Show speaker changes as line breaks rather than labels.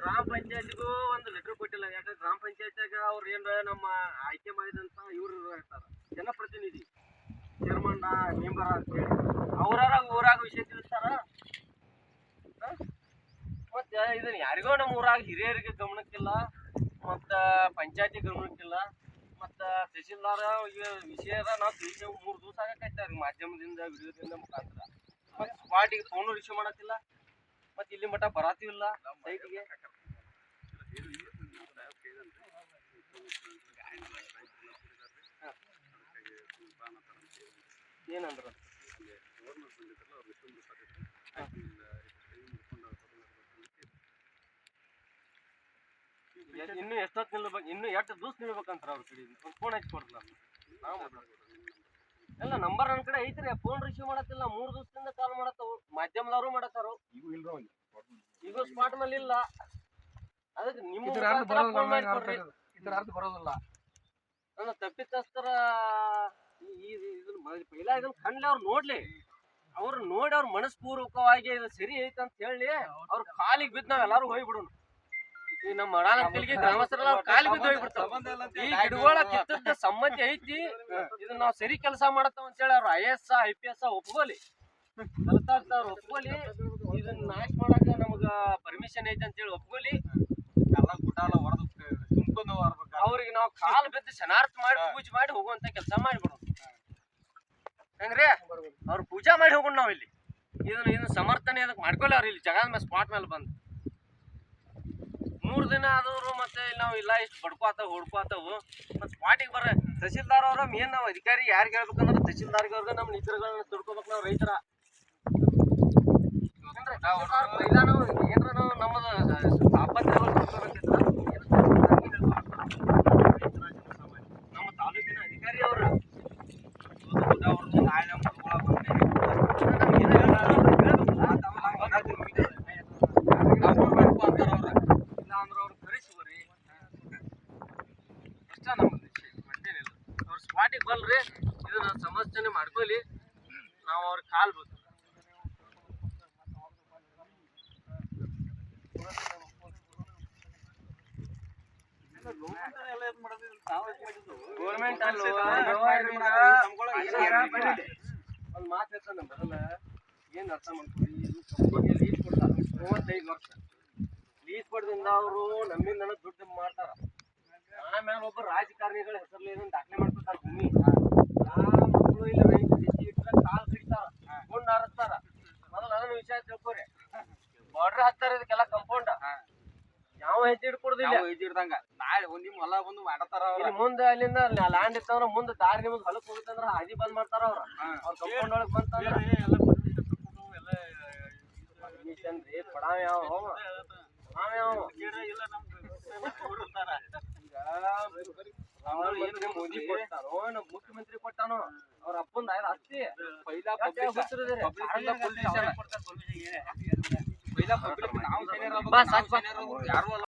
ಗ್ರಾಮ ಪಂಚಾಯತಿಗೂ ಒಂದು ಲೆಟರ್ ಕೊಟ್ಟಿಲ್ಲ. ಯಾಕಂದ್ರೆ ಗ್ರಾಮ ಪಂಚಾಯತ್ಯಾಗ ಅವ್ರು ಏನು ನಮ್ಮ ಆಯ್ಕೆ ಮಾಡಿದಂತ ಇವ್ರು ಇರ್ತಾರ ಜನಪ್ರತಿನಿಧಿ ಚೇರ್ಮನ್ ಮೆಂಬರ್ ಅಂತೇಳಿ ಅವ್ರಾರ ಊರಾಗ ವಿಷಯ ತಿಳಿಸ್ತಾರ? ಮತ್ತೆ ಇದನ್ನ ಯಾರಿಗೋ ನಮ್ಮ ಊರಾಗ ಹಿರಿಯರಿಗೆ ಗಮನಕ್ಕಿಲ್ಲ, ಮತ್ತ ಪಂಚಾಯತಿ ಗಮನಕ್ಕಿಲ್ಲ, ಮತ್ತ ತಹಸೀಲ್ದಾರ ಈ ವಿಷಯದ ನಾವು ಮೂರು ದಿವಸ ಆಗಕೈತಾರ ಮಾಧ್ಯಮದಿಂದ, ವಿಡಿಯೋದಿಂದ ಮುಖಾಂತರ. ಮತ್ತೆ ಸ್ಪಾಟಿಗೆ ಫೋನು ರಿಸೀವ್ ಮಾಡತ್ತಿಲ್ಲ. ಮತ್ತೆ ಇಲ್ಲಿ ಮಟ್ಟ ಬರಾತಿಲ್ಲ ಸೈಟಿಗೆ? ಏನಂದ್ರ? ಇನ್ನು ಎಷ್ಟೊತ್ತು ನಿಲ್ಬೇಕು? ಇನ್ನು ಎಷ್ಟು ದಿವಸ ನಿಲ್ಬೇಕಂತ ಅವ್ರ ಕಡೆ? ಒಂದು ಫೋನ್ ಹಚ್ಚಿ ಕೊಡ್ರಲ್ಲ ನಾವು ಮಾತಾಡ್ತೀವಿ. ಎಲ್ಲ ನಂಬರ್ ನನ್ನ ಕಡೆ ಐತ್ರಿ. ಫೋನ್ ರಿಸೀವ್ ಮಾಡತ್ತಿಲ್ಲ. ಮೂರು ದಿವಸದಿಂದ ಕಾಲ್ ಮಾಡತ್ತವು. ಮಾಧ್ಯಮದವರು ಮಾಡತ್ತಾರು. ಈಗ ಸ್ಪಾಟ್ ಮೇಲೆ ಇಲ್ಲ. ಅದಕ್ಕೆ ನಿಮ್ಮ
ಇದ್ರ ಅರ್ಥ ಬರೋದಿಲ್ಲ
ಮಾಡಿ
ಅರ್ಥ
ಕೊಡ್ರಿ.
ಇದ್ರ ಅರ್ಥ ಬರೋದಿಲ್ಲ.
ನನ್ನ ತಪ್ಪಿತಸ್ಥರ ಈ- ಈ- ಇದನ್ನ ಮ- ಪೈಲ ಇದನ್ನ ಕಣ್ಲಿ ಅವ್ರು ನೋಡ್ಲಿ. ಅವ್ರು ನೋಡಿ ಅವ್ರ ಮನಸ್ಪೂರ್ವಕವಾಗಿ ಇದು ಸರಿ ಐತೆ ಅಂತ ಹೇಳಿ ಅವ್ರ ಕಾಲಿಗೆ ಬಿದ್ದು ನಾವೆಲ್ಲರೂ ಹೋಗ್ಬಿಡೋಣ. ಈ ನಮ್ಮ ಮಡಾಲಂಕಲ್ಗೆ ಗ್ರಾಮಸ್ಥರೆಲ್ಲ ಅವ್ರ ಕಾಲಿಗೆ ಬಿದ್ದು ಹೋಗ್ಬಿಡ್ತಾವ ಈ ಗಿಡಗಳ ಸಮ್ಮತಿ ಐತಿ. ಇದನ್ನ ನಾವು ಸರಿ ಕೆಲಸ ಮಾಡತ್ತವ ಅಂತ ಹೇಳಿ ಅವ್ರ I S I P S ಒಪ್ಕೋಲಿ. ಕಲಿತಾಗ್ತಾವ್ರ ಒಪ್ಕೋಲಿ. ಇದನ್ನ ನಾಶ ಮಾಡಾಕ ನಮಗ ಪರ್ಮಿಷನ್ ಐತಿ ಅಂತ ಹೇಳಿ ಒಪ್ಕೋಲಿ.
ಎಲ್ಲ ಗುಡ್ಡಾಲ ಹೊಡೆದು ತುಂಬ್ಕೊಂಡು ಬರ್ಬೇಕು
ಅವ್ರಿಗೆ ನಾವು ಕಾಲ್ ಬಿದ್ದು ಶನಾರ್ಥ ಮಾಡಿ ಪೂಜೆ ಮಾಡಿ ಹೋಗುವಂತ ಕೆಲಸ ಮಾಡಿಬಿಡೋದು ಹೆಂಗ್ರಿ? ಅವ್ರ ಪೂಜಾ ಮಾಡಿ ಹೋಗೋಣ ನಾವು ಇಲ್ಲಿ. ಇದನ್ನ ಇದನ್ನ ಸಮರ್ಥನೆ ಅದಕ್ಕೆ ಮಾಡ್ಕೊಳ್ಳಿ ಅವ್ರು ಇಲ್ಲಿ. ಜಗದ ಮೇಲೆ ಸ್ಪಾಟ್ ಮೇಲೆ ಬಂದು. ಮೂರು ದಿನ ಆದವರು ಮತ್ತೆ ನಾವು ಇಲ್ಲ, ಇಷ್ಟು ಬಡ್ಕೋತಾವ ಹುಡ್ಕೋತಾವು ಮತ್ತೆ ಸ್ಪಾಟಿಗೆ ಬರ ತಹಸೀಲ್ದಾರ್ ಅವ್ರ ಮೇನ್ ನಾವು ಅಧಿಕಾರಿ ಯಾರಿಗೆ ಹೇಳ್ಬೇಕಂದ್ರೆ ತಹಸೀಲ್ದಾರ್ಗವ್ರಿಗೆ ನಮ್ಮ ನಿಧಿಗಳನ್ನ ತಿಳ್ಕೊಬೇಕು ನಾವು ರೈತರ. ನಾವು ನಮ್ಮದು ಆಪತ್ತುಗಳು ತಿಳ್ಕೊಬೇಕಿದ್ರ ನಮ್ಮ ತಾಲೂಕಿನ ಅಧಿಕಾರಿ ಅವರು ಸ್ಪಾಟಿಗೆ ಬಲ್ರಿ ಇದನ್ನ ಸಮಸ್ಯೆನೆ ಮಾಡ್ಕೊಳ್ಳಿ. ನಾವು ಅವ್ರ ಕಾಲ್ ಬೇಕು ಗೌರ್ಮೆಂಟ್ ಒಂದು ಮಾತು ಹೇಳ್ತಾನೆ ಬರಲ್ಲ ಏನು ಅರ್ಥ ಮಾಡ್ಕೊಳ್ಳಿ? ಕಂಪ್ನಿಗೆ ಲೀಸ್ ಕೊಡ್ತಾರೆ. ಮೂವತ್ತೈದು ವರ್ಷ ಲೀಸ್ ಕೊಡ್ದಿಂದ ಅವರು ನಮ್ಮಿಂದ ದುಡ್ಡು ಮಾಡ್ತಾರ. ಆಮೇಲೆ ಒಬ್ಬ ರಾಜಕಾರಣಿಗಳ ಹೆಸರಲ್ಲಿ ಏನೋ ದಾಖಲೆ ಮಾಡ್ಕೊತಾರ ಭೂಮಿ. ಯಾವ ಮಕ್ಕಳು ಇಲ್ಲ ರೈತ ಬಿಸಿ ಕಾಲು ಕಾಲ್ ಕಡಿತಾರ. ಕೊಂಡು ಹಾರಿಸ್ತಾರ. ಮೊದಲು ಅದನ್ನ ವಿಷಯ ತಿಳ್ಕೊರಿ. ಬಾರ್ಡ್ರ್ ಹತ್ತಾರ ಇದಕ್ಕೆಲ್ಲ ಕಂಪೌಂಡ್ ಯಾವ ಹೆಜ್ಜೆ ಹಿಡ್ಕೊಡುದಿಲ್ಲ
ಇದ್ದಂಗ ನಾಳೆ ಒಂದ್ ನಿಮ್ ಹೊಲ ಬಂದು ಮಾಡತಾರ ಅವ್ರ.
ಇಲ್ಲಿ ಮುಂದೆ ಅಲ್ಲಿಂದ ಲ್ಯಾಂಡ್ ಇತ್ತಂದ್ರ ಮುಂದೆ ದಾರಿ ನಿಮ್ಗೆ ಹೊಲಕ್ ಹೋಗುತ್ತಂದ್ರ ಹಾದಿ ಬಂದ್ ಮಾಡ್ತಾರ ಅವ್ರ. ಅವ್ರ ಕಂಪೌಂಡ್ ಒಳಗ್ ಬಂತಂದ್ರ ಪಡಾವ ಯಾವ? ಪಡಾವ ಯಾವ? ಇಲ್ಲ ನಮ್ಗೆ. ಮೋದಿ ಕೊಟ್ಟಾನೋ ಮುಖ್ಯಮಂತ್ರಿ ಕೊಟ್ಟಾನೋ? ಅವ್ರ ಅಪ್ಪಂದ ಆಯ್ತು ಆಸ್ತಿ
ಪೈಲಾ ಪಬ್ಲಿಕ್ ನಾವು ಯಾರು